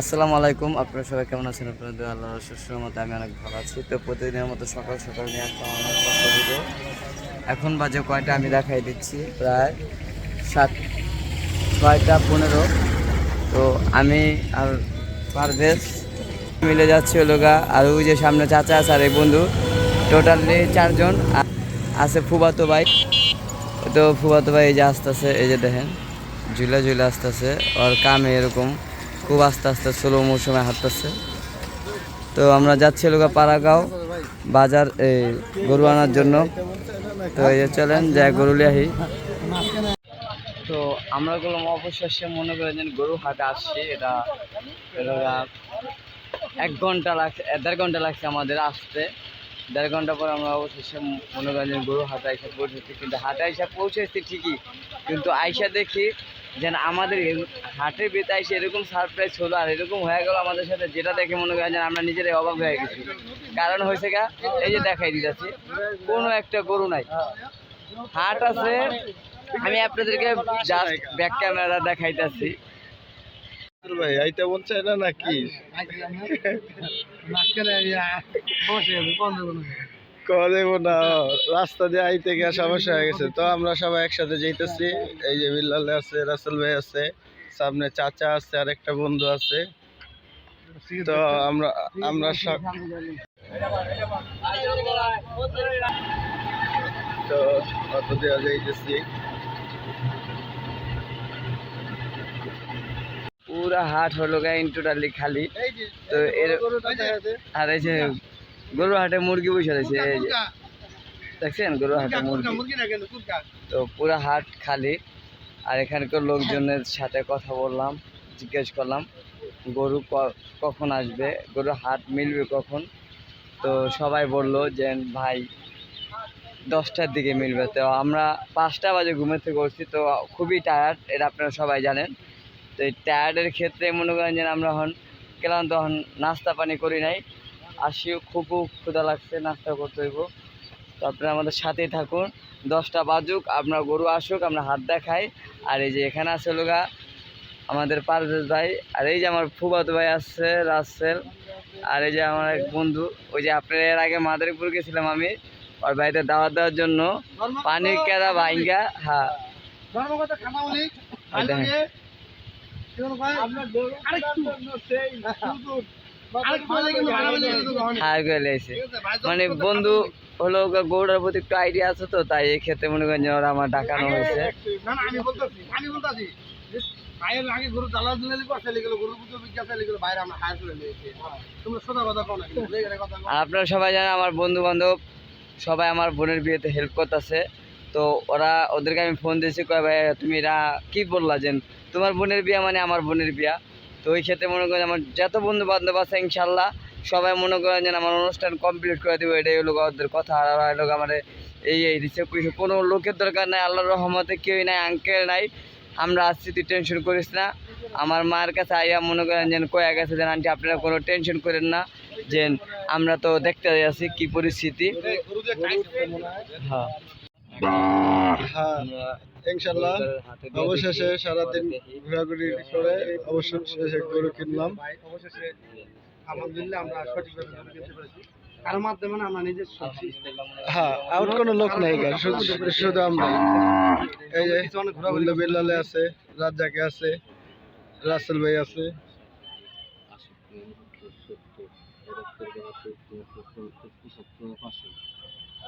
আসসালামু আলাইকুম। আপনারা সবাই কেমন আছেন? আপনাদের আল্লাহ রসুলের মতো আমি অনেক ভালো আছি। তো প্রতিদিনের মতো সকাল সকাল নিয়ে আসলাম আমার ভিডিও। এখন বাজে কয়টা? আমি দেখাই দিচ্ছি। প্রায় সাত, ছয়টা পনেরো। তো আমি আর পারভেজ মিলে যাচ্ছি গা, আর ওই যে সামনে চাচা আছে আর এই বন্ধু। টোটালি চারজন। আছে ফুবাতো ভাই। তো ফুবাতো ভাই এই যে আসতেছে, এই যে দেখেন। ঝুলা ঝুলা আসতেছে। ওর কামে এরকম। খুব আস্তে আস্তে স্লো মৌসুমে হাঁটতেছে। তো আমরা যাচ্ছি লোকা পাড়াগাঁও বাজার এই গরু আনার জন্য। তো এই চলেন যা গরু লিয়াহি তো আমরা গেলাম অবশেষে মনে করেন যে গরু হাটে আসছি। এটা এক ঘণ্টা লাগছে দেড় ঘণ্টা লাগছে আমাদের আসতে। দেড় ঘণ্টা পর আমরা অবশেষে মনে করেন যে গরু হাটে এসে পৌঁছেছি। কিন্তু হাটে এসে পৌঁছেছি ঠিকই, কিন্তু আইসা দেখি যেন আমাদের এ- হাটের বেতে এসে এরকম সারপ্রাইজ হলো আর এরকম হয়ে গেল আমাদের সাথে যেটা দেখে মনে করেন যে আমরা নিজেরাই অবাক হয়ে গেছি। কারণ হয়েছে গা এই যে দেখাই দিতেছি কোনো একটা গরু নাই। হাট আছে আমি আপনাদেরকে জাস্ট ব্যাক ক্যামেরা দেখাইতেছি। ভাই এইটা বলছে এটা নাকি? করে না, রাস্তা দিয়ে আইতে গিয়ে সমস্যা হয়ে গেছে। তো আমরা সবাই একসাথে যাইতেছি। এই যে বিল্লাল আছে, রাসেল ভাই আছে, সামনে চাচা আছে, আর একটা বন্ধু আছে। তো আমরা আমরা তো দেওয়া যাইতেছি। পুরা হাট হলো গা ইন টোটালি খালি। তো এর আর এই যে গরু হাটে মুরগি বসে রয়েছে দেখছেন? গরু হাটে মুরগি। তো পুরা হাট খালি। আর এখানকার লোকজনের সাথে কথা বললাম জিজ্ঞেস করলাম গরু কখন আসবে? গরু হাট মিলবে কখন? তো সবাই বলল যে ভাই দশটার দিকে মিলবে। তো আমরা পাঁচটা বাজে ঘুমের থেকে উঠছি তো খুবই টায়ার্ড এটা আপনারা সবাই জানেন। তো এই টায়ার্ডের ক্ষেত্রে মনে করেন যে আমরা হন ক্লান্ত হন নাস্তা পানি করি নাই। আসি খুব ক্ষুধা লাগছে নাস্তা করতে হইব। তো আপনারা আমাদের সাথেই থাকুন। দশটা বাজুক আপনার গরু আসুক আমরা হাত দেখাই। আর এই যে এখানে আছে লোগা আমাদের পারভেজ ভাই আর এই যে আমার ফুবাতো ভাই আছে রাসেল। আর এই যে আমার এক বন্ধু ওই যে আপনার এর আগে মাদারীপুর গেছিলাম আমি ওর বাড়িতে দাওয়াত দেওয়ার জন্য। পানির কেদা ভাইঙ্গা হ্যাঁ। দেখেন। হার করে লেগেছে মানে বন্ধু হলো গৌড়ার প্রতি একটু আইডিয়া আছে তো তাই এই ক্ষেত্রে মনে করেন ওরা আমার ডাকানো হয়েছে। ভাইয়ের আগে গরু জ্বালা দিলে কথা লিখে গরু পুজো বিজ্ঞাপন লিখে বাইরে আমরা হায়ার করে নিয়েছি তোমরা সোজা কথা কও না কথা আর আপনারা সবাই জানেন আমার বন্ধু বান্ধব সবাই আমার বোনের বিয়েতে হেল্প করতেছে। তো ওরা ওদেরকে আমি ফোন দিয়েছি কয় ভাই তুমি এরা কি বললা যে তোমার বোনের বিয়া মানে আমার বোনের বিয়া। তো ওই ক্ষেত্রে মনে করেন আমার যত বন্ধু বান্ধব আছে ইনশাল্লাহ সবাই মনে করেন যেন আমার অনুষ্ঠান কমপ্লিট করে দেবো এটাই হলো ওদের কথা। আর হলো আমার এই এই রিসেপ কোনো লোকের দরকার নাই আল্লাহর রহমতে কেউই নাই আঙ্কেল নাই। আমরা আসছি তুই টেনশন করিস না। আমার মার কাছে আইয়া মনে করেন যেন কয়ে গেছে যেন আন্টি আপনারা কোনো টেনশন করেন না। যে আমরা তো দেখতে আছি কি পরিস্থিতি। হ্যাঁ। হ্যাঁ ইনশাল্লাহ অবশেষে সারাদিন ঘোরাঘুরি করে অবশেষে গরু কিনলাম। আলহামদুলিল্লাহ আমরা সঠিকভাবে গরু কিনতে পেরেছি। কারোর মাধ্যমে আমরা নিজের হ্যাঁ আর কোনো লোক নাই শুধু শুধু আমরা। এই যে বিল্লালে আছে রাজ্জাকে আছে রাসেল ভাই আছে।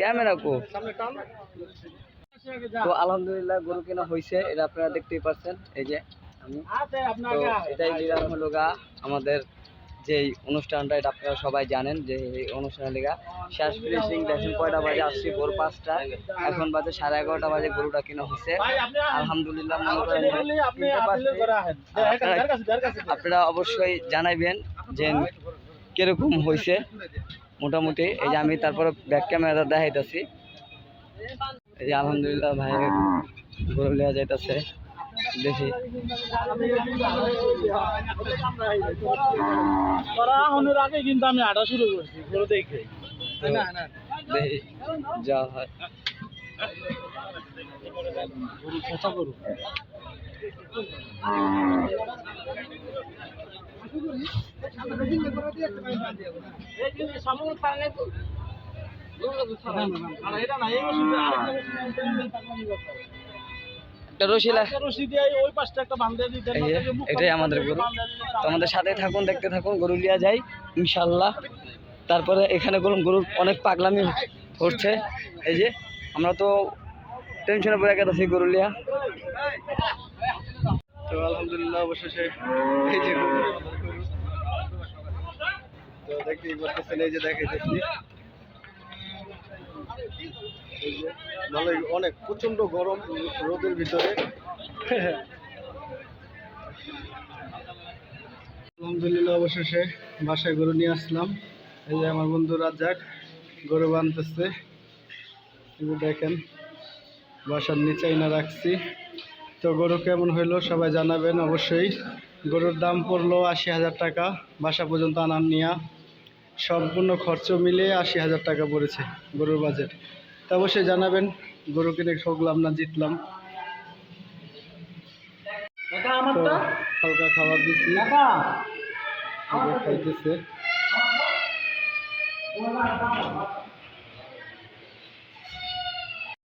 ক্যামেরা কো? তো আলহামদুলিল্লাহ গরু কেনা হয়েছে এটা আপনারা দেখতেই পাচ্ছেন এই যে আমি। তো এটাই নিলাম হলো গা আমাদের যেই অনুষ্ঠানটা এটা আপনারা সবাই জানেন যে এই অনুষ্ঠানের লেগা শেষ ফিনিশিং দেখেন কয়টা বাজে আসছি ভোর পাঁচটা। এখন বাজে সাড়ে এগারোটা বাজে গরুটা কেনা হয়েছে আলহামদুলিল্লাহ করেন যে কিনতে পারছি। আপনারা অবশ্যই জানাইবেন যে কীরকম হয়েছে মোটামুটি এই যে আমি তারপরে ব্যাক ক্যামেরা দেখাইতেছি। এই যে আলহামদুলিল্লাহ ভাই গরু লিয়া যাইতেছে দেখি। আগে কিন্তু আমি আটা শুরু করছি গরু দেখে। দেখি যা হয়। চেঁচা এটাই আমাদের গরু। তো আমাদের সাথে থাকুন, দেখতে থাকুন, গরু লিয়া যাই ইনশাল্লাহ তারপরে এখানে গরুর গরুর অনেক পাগলামি হচ্ছে। এই যে, আমরা তো টেনশনে পড়ে গেছি গরু লিয়া তো আলহামদুলিল্লাহ অবশেষে এই যে তো এই যে দেখাইতেছি। ভালোই, অনেক প্রচণ্ড গরম রোদের ভিতরে। আলহামদুলিল্লাহ অবশেষে বাসায় গরু নিয়ে আসলাম। এই যে আমার বন্ধু রাজ্জাক, গরু বানতেছে। দেখেন, বাসার নিচে না রাখছি। তো গরু কেমন হইল সবাই জানাবেন অবশ্যই। গরুর দাম পড়ল আশি হাজার টাকা বাসা পর্যন্ত আনার নিয়া সম্পূর্ণ খরচ মিলিয়ে আশি হাজার টাকা পড়েছে গরুর বাজেট। তো অবশ্যই জানাবেন গরু কিনে ঠকলাম না জিতলাম। তো হালকা খাবার দিচ্ছি। খাইতেছে।